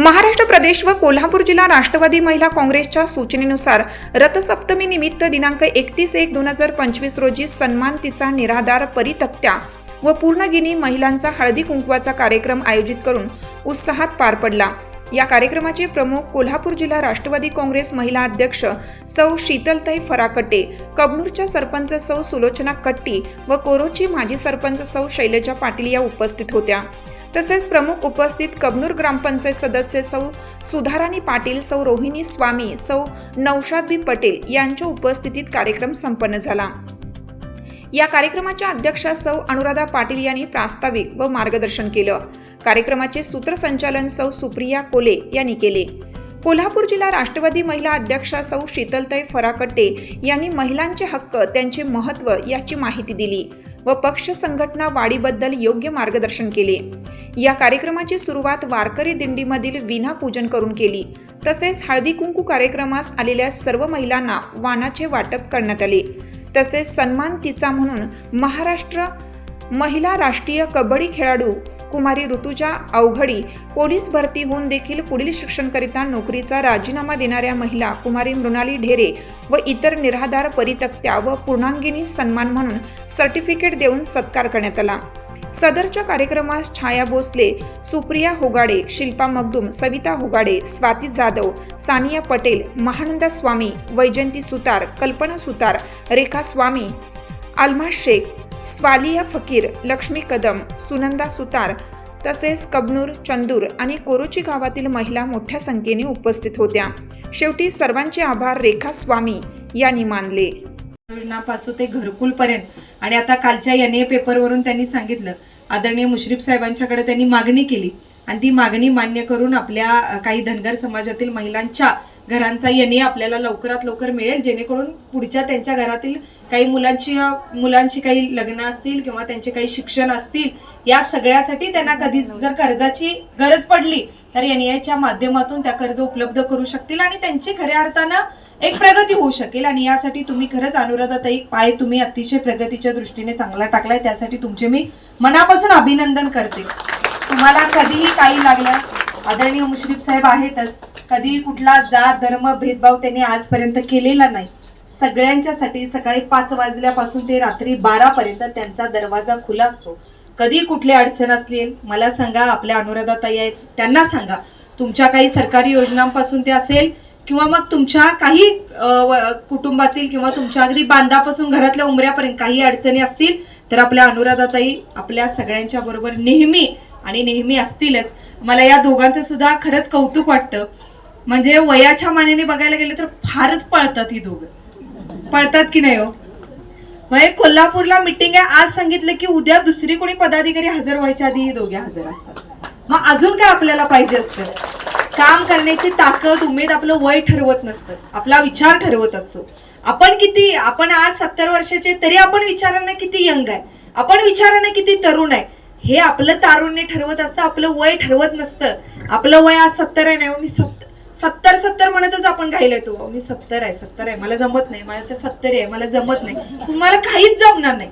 महाराष्ट्र प्रदेश व कोल्हापूर जिल्हा राष्ट्रवादी महिला काँग्रेसच्या सूचनेनुसार रथसप्तमी निमित्त दिनांक एकतीस एक दोन हजार पंचवीस रोजी सन्मान तिचा निराधार परितक्त्या व पूर्णगिनी महिलांचा हळदी कुंकवाचा कार्यक्रम आयोजित करून उत्साहात पार पडला. या कार्यक्रमाचे प्रमुख कोल्हापूर जिल्हा राष्ट्रवादी काँग्रेस महिला अध्यक्ष सौ शीतलताई फराकटे कबनूरच्या सरपंच सौ सुलोचना कट्टी व कोरोची माजी सरपंच सौ शैलजा पाटील या उपस्थित होत्या. तसेच प्रमुख उपस्थित कबनूर ग्रामपंचायत सदस्य सौ सुधाराणी पाटील सौ रोहिणी स्वामी सौ नौशादबी पटेल यांच्या उपस्थितीत कार्यक्रम संपन्न झाला. या कार्यक्रमाच्या अध्यक्षा सौ अनुराधा पाटील यांनी प्रास्ताविक व मार्गदर्शन केलं. कार्यक्रमाचे सूत्रसंचालन सौ सुप्रिया कोले यांनी केले. कोल्हापूर जिल्हा राष्ट्रवादी महिला अध्यक्षा सौ शीतलताई फराकट्टे यांनी महिलांचे हक्क त्यांचे महत्त्व याची माहिती दिली व पक्ष संघटना वाढीबद्दल योग्य मार्गदर्शन केले. या कार्यक्रमाची सुरुवात वारकरी दिंडीमधील विना पूजन करून केली. तसेच हळदी कुंकू कार्यक्रमास आलेल्या सर्व महिलांना वाणाचे वाटप करण्यात आले. तसेच सन्मान तिचा म्हणून महाराष्ट्र महिला राष्ट्रीय कबड्डी खेळाडू कुमारी ऋतुजा अवघडी पोलीस भरती होऊन देखील पुढील शिक्षणकरिता नोकरीचा राजीनामा देणाऱ्या महिला कुमारी मृणाली ढेरे व इतर निराधार परितक्त्या व पूर्णांगिनी सन्मान म्हणून सर्टिफिकेट देऊन सत्कार करण्यात आला. सदरच्या कार्यक्रमास छाया भोसले सुप्रिया होगाडे शिल्पा मगदुम सविता होगाडे स्वाती जाधव सानिया पटेल महानंदा स्वामी वैजंती सुतार कल्पना सुतार रेखा स्वामी अल्मा शेख स्वालिया फकीर लक्ष्मी कदम सुनंदा सुतार तसेच कबनूर चंदूर आणि कोरोची गावातील महिला मोठ्या संख्येने उपस्थित होत्या. शेवटी सर्वांचे आभार रेखा स्वामी यांनी मानले. योजनापासून ते घरकुल पर्यंत आणि आता कालच्या एन ए पेपरवरून त्यांनी सांगितलं आदरणीय मुश्रीफ साहेबांच्याकडे त्यांनी मागणी केली. आणि ती मागणी मान्य करून आपल्या काही धनगर समाजातील महिलांच्या घरांचा एन ए आपल्याला लवकरात लवकर मिळेल जेणेकरून पुढच्या त्यांच्या घरातील काही मुलांची मुलांची काही लग्न असतील किंवा त्यांचे काही शिक्षण असतील या सगळ्यासाठी त्यांना कधी जर कर्जाची गरज पडली तर एन आयच्या माध्यमातून त्या कर्ज उपलब्ध करू शकतील आणि त्यांची खऱ्या अर्थानं एक प्रगती होऊ शकेल. आणि यासाठी तुम्ही खरंच अनुराधाताई पाय तुम्ही अतिशय प्रगतीच्या दृष्टीने चांगला टाकलाय. त्यासाठी तुमचे मी मनापासून अभिनंदन करते. तुम्हाला कधीही काही लागलं आदरणीय मुश्रीफ साहेब आहेतच. कधीही कुठला जात धर्म भेदभाव त्यांनी आजपर्यंत केलेला नाही. सगळ्यांच्यासाठी सकाळी पाच वाजल्यापासून ते रात्री बारा पर्यंत त्यांचा दरवाजा खुला असतो. कधी कुठली अडचण असली मला सांगा आपल्या अनुराधाताई आहेत त्यांना सांगा. तुमच्या काही सरकारी योजनांपासून ते असेल किंवा मग तुमच्या काही कुटुंबातील किंवा तुमच्या अगदी बांधापासून घरातल्या उमऱ्यापर्यंत काही अडचणी असतील तर आपल्या अनुराधाताई आपल्या सगळ्यांच्या बरोबर नेहमी आणि नेहमी असतीलच. मला या दोघांचं सुद्धा खरंच कौतुक वाटतं. म्हणजे वयाच्या मानेने बघायला गेलं तर फारच पळतात ही दोघं. पळतात की नाही हो? म्हणजे कोल्हापूरला मिटिंग आहे. आज सांगितलं की उद्या दुसरी कोणी पदाधिकारी हजर व्हायच्या आधी हे दोघे हजर असतात. मग अजून काय आपल्याला पाहिजे असतं? काम करण्याची ताकद उमेद आपलं वय ठरवत नसतं. आपला विचार ठरवत असतो. आपण किती आपण आज सत्तर वर्षाचे तरी आपण विचारांना किती यंग आहे? आपण विचारांना किती तरुण आहे? हे आपलं तारुण्य ठरवत असतं आपलं वय ठरवत नसतं. आपलं वय आज सत्तर आहे नाही हो, मी सत्तर सत्तर सत्तर म्हणतच आपण घायला येतो. मी सत्तर आहे सत्तर आहे. मला जमत नाही. मला तर सत्तर आहे. मला जमत नाही. तुम्हाला काहीच जमणार नाही.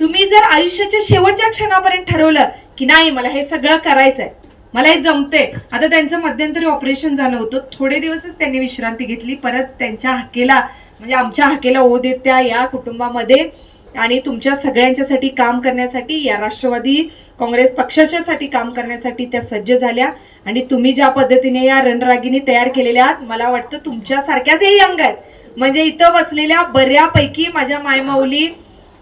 तुम्ही जर आयुष्याच्या शेवटच्या क्षणापर्यंत ठरवलं की नाही मला हे सगळं करायचंय मला हे जमते आता त्यांचं मध्यंतरी ऑपरेशन झालं होतं. थोडे दिवसच त्यांनी विश्रांती घेतली. परत त्यांच्या हाकेला म्हणजे आमच्या हाकेला ओ देत्या या कुटुंबामध्ये. आणि तुमच्या सगळ्यांच्यासाठी काम करण्यासाठी या राष्ट्रवादी काँग्रेस पक्षाच्यासाठी काम करण्यासाठी त्या सज्ज झाल्या. आणि तुम्ही ज्या पद्धतीने या रणरागिनी तयार केलेल्या आहात मला वाटतं तुमच्यासारख्याच हे यंग आहेत. म्हणजे इथं बसलेल्या बऱ्यापैकी माझ्या मायमाऊली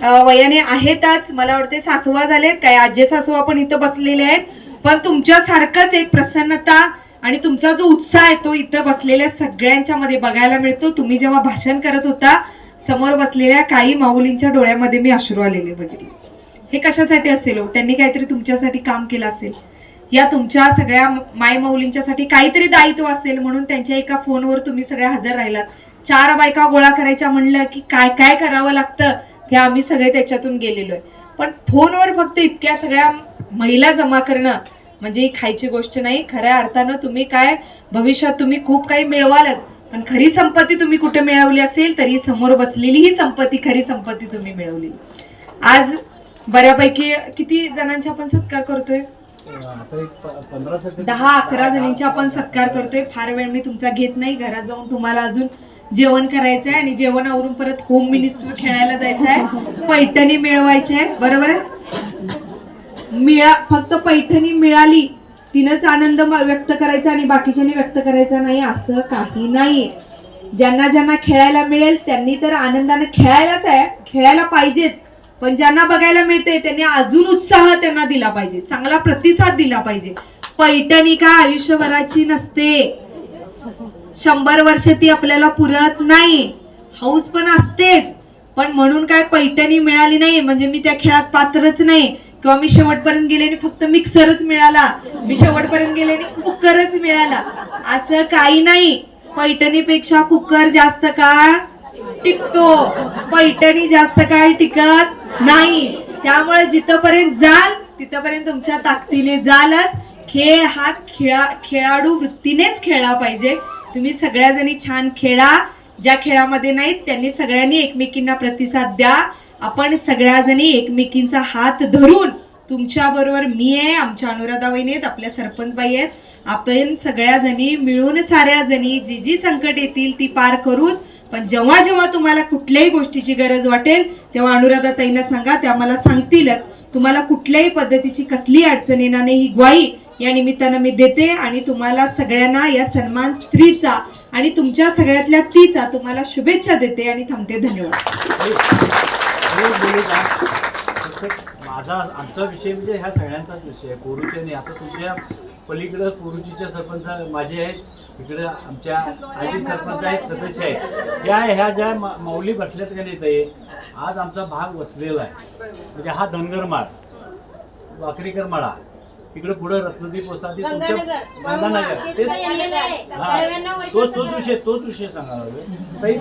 वयाने आहेतच. मला वाटते सासवा झालेत. काय आजे सासवा पण इथं बसलेले आहेत. पण तुमच्यासारखंच एक प्रसन्नता आणि तुमचा जो उत्साह आहे तो इथं बसलेल्या सगळ्यांच्या मध्ये बघायला मिळतो. तुम्ही जेव्हा भाषण करत होता समोर बसलेल्या काही माऊलींच्या डोळ्यामध्ये मी अश्रू आलेले बघितले. हे कशासाठी असेल हो? त्यांनी काहीतरी तुमच्यासाठी काम केलं असेल. या तुमच्या सगळ्या माय माऊलींच्यासाठी काहीतरी दायित्व असेल म्हणून त्यांच्या एका फोनवर तुम्ही सगळ्या हजर राहिलात. चार बायका गोळा करायच्या म्हणलं की काय काय करावं लागतं? हे आम्ही सगळे त्याच्यातून गेलेलो आहे. पण फोनवर फक्त इतक्या सगळ्या महिला जमा करणं म्हणजे ही खायची गोष्ट नाही. खऱ्या अर्थानं तुम्ही काय भविष्यात तुम्ही खूप काही मिळवालच. पण खरी संपत्ती तुम्ही कुठे मिळवली असेल तरी समोर बसलेली ही संपत्ती खरी संपत्ती तुम्ही मिळवली. आज बऱ्यापैकी किती जणांचा आपण सत्कार करतोय? दहा अकरा जणींचा आपण सत्कार करतोय. फार वेळ मी तुमचा घेत नाही. घरात जाऊन तुम्हाला अजून जेवण करायचंय आणि जेवण आवरून परत होम मिनिस्टर खेळायला जायचं आहे पैठणी मिळवायची आहे बरोबर आहे? मिळा फक्त पैठणी मिळाली तिनंच आनंद व्यक्त करायचा आणि बाकीच्यांनी व्यक्त करायचा नाही असं काही नाही. ज्यांना ज्यांना खेळायला मिळेल त्यांनी तर आनंदाने खेळायलाच आहे. खेळायला पाहिजेच. पण ज्यांना बघायला मिळते त्यांनी अजून उत्साह त्यांना दिला पाहिजे. चांगला प्रतिसाद दिला पाहिजे. पैठणी का आयुष्यभराची नसते. शंभर वर्ष ती आपल्याला पुरत नाही. हौस पण असतेच. पण म्हणून काय पैठणी मिळाली नाही म्हणजे मी त्या खेळात पात्रच नाही. किंवा मी शेवटपर्यंत गेल्याने फक्त मिक्सरच मिळाला. मी शेवटपर्यंत गेल्याने कुकरच मिळाला. असं काही नाही. पैठणीपेक्षा कुकर जास्त काळ टिकतो. पैठणी जास्त काळ टिकत नाही. त्यामुळे जिथपर्यंत जाल तिथपर्यंत तुमच्या ताकदीने जालच. खेळ हा खेळा खेळाडू वृत्तीनेच खेळला पाहिजे. तुम्ही सगळ्याजणी छान खेळा. ज्या खेळामध्ये नाहीत त्यांनी सगळ्यांनी एकमेकींना प्रतिसाद द्या. आपण सगळ्याजणी एकमेकींचा हात धरून तुमच्या बरोबर मी आहे आमच्या अनुराधा वहिनी आहेत आपल्या सरपंचबाई आहेत. आपण सगळ्याजणी मिळून साऱ्या जणी जी जी संकट येतील ती पार करूच. पण जेव्हा जेव्हा तुम्हाला कुठल्याही गोष्टीची गरज वाटेल तेव्हा अनुराधा ताईंना सांगा त्या मला सांगतीलच. तुम्हाला कुठल्याही पद्धतीची कसली अडचण येणार नाही ही ग्वाही या निमित्तानं मी देते आणि तुम्हाला सगळ्यांना या सन्मान स्त्रीचा आणि तुमच्या सगळ्यातल्या तीचा तुम्हाला शुभेच्छा देते आणि थांबते. धन्यवाद. बोलू का माझा आमचा विषय म्हणजे ह्या सगळ्यांचाच विषय आहे. कोरूचे नाही आता तुमच्या पलीकडं कोरूचीच्या सरपंच माझे आहेत. इकडे आमच्या आजी सरपंच आहेत सदस्य आहेत. ह्या ह्या ज्या मा- माऊली बसल्यात का नाही ताई, आज आमचा भाग वसलेला आहे. म्हणजे हा धनगर माळ वाकरीकर माळा. इकडे पुढे रत्नदीप वसादी तुमच्या गंगानगर तेच हा. तोच तोच विषय तोच विषय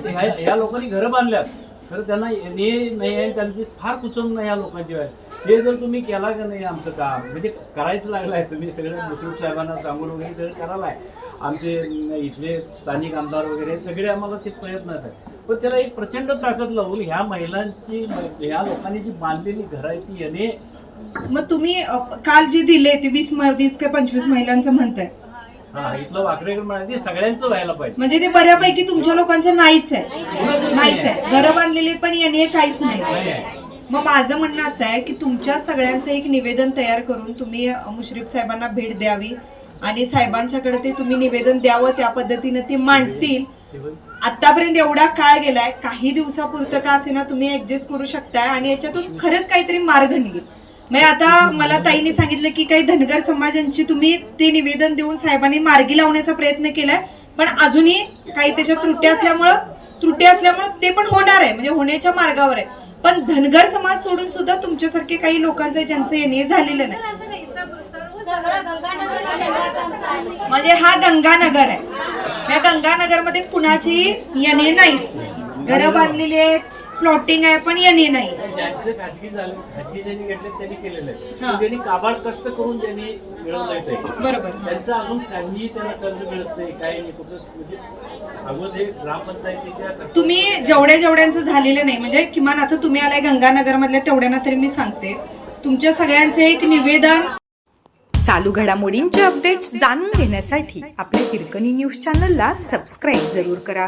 ह्या ह्या लोकांनी घरं बांधल्यात. खरं त्यांना हे नाही आहे त्यांची फार कुचम नाही या लोकांची आहे हे जर तुम्ही केला का नाही आमचं काम? म्हणजे करायचं लागलं आहे तुम्ही सगळे मुश्रीफ साहेबांना सांगून वगैरे सगळं करायला आहे आमचे इथले स्थानिक आमदार वगैरे सगळे आम्हाला ते प्रयत्न आहेत पण त्याला एक प्रचंड ताकद लावून ह्या महिलांची ह्या लोकांनी जी बांधलेली घरं आहे ती याने मग तुम्ही काल जे दिले ते वीस म- वीस का पंचवीस महिलांचं म्हणताय. हा इथलं सगळ्यांचं व्हायला पाहिजे. म्हणजे ते बऱ्यापैकी तुमच्या लोकांचं नाहीच आहे. नाहीच आहे. घरं बांधलेली पण याने काहीच नाही. आहे. मग माझं म्हणणं असं आहे की तुमच्या सगळ्यांचं एक निवेदन तयार करून तुम्ही मुश्रीफ साहेबांना भेट द्यावी आणि साहेबांच्याकडे ते तुम्ही निवेदन द्यावं त्या पद्धतीनं ते मांडतील. आतापर्यंत एवढा काळ गेलाय काही दिवसापुरतं का असे ना तुम्ही ऍडजस्ट करू शकताय आणि याच्यातून खरंच काहीतरी मार्ग निघेल. मग आता मला ताईने सांगितलं की काही धनगर समाजांची तुम्ही ते निवेदन देऊन साहेबांनी मार्गी लावण्याचा प्रयत्न केलाय पण अजूनही काही त्याच्या त्रुटी असल्यामुळं त्रुटी असल्यामुळं ते पण होणार आहे म्हणजे होण्याच्या मार्गावर आहे. पण धनगर समाज सोडून सुद्धा तुमच्यासारखे काही लोकांचं ज्यांचं येणे झालेलं नाही. म्हणजे हा गंगानगर आहे. या गंगानगरमध्ये कुणाची येणे नाही. घरं बांधलेली आहेत प्लॉटिंग आहे पण येणे नाही. ज्यांचं खाजगी झालं खाजगी ज्यांनी घेतले त्यांनी केलेलं आहे. हा. पण त्यांनी काबाड कष्ट करून त्यांनी मिळवलंय ते. बरोबर त्यांचं अजून काही त्यांना कर्ज मिळत नाही काही नाही कुठं म्हणजे अगोदर हे ग्रामपंचायतीच्या सरकार- तुम्ही जेवढ्या जेवढ्यांचं झालेलं नाही म्हणजे किमान आता तुम्ही आलाय गंगानगर मधल्या तेवढ्यांना तरी मी सांगते. तुमच्या सगळ्यांचं एक निवेदन. चालू घडामोडींचे अपडेट्स जाणून घेण्यासाठी आपल्या हिरकणी न्यूज चॅनलला सबस्क्राईब जरूर करा.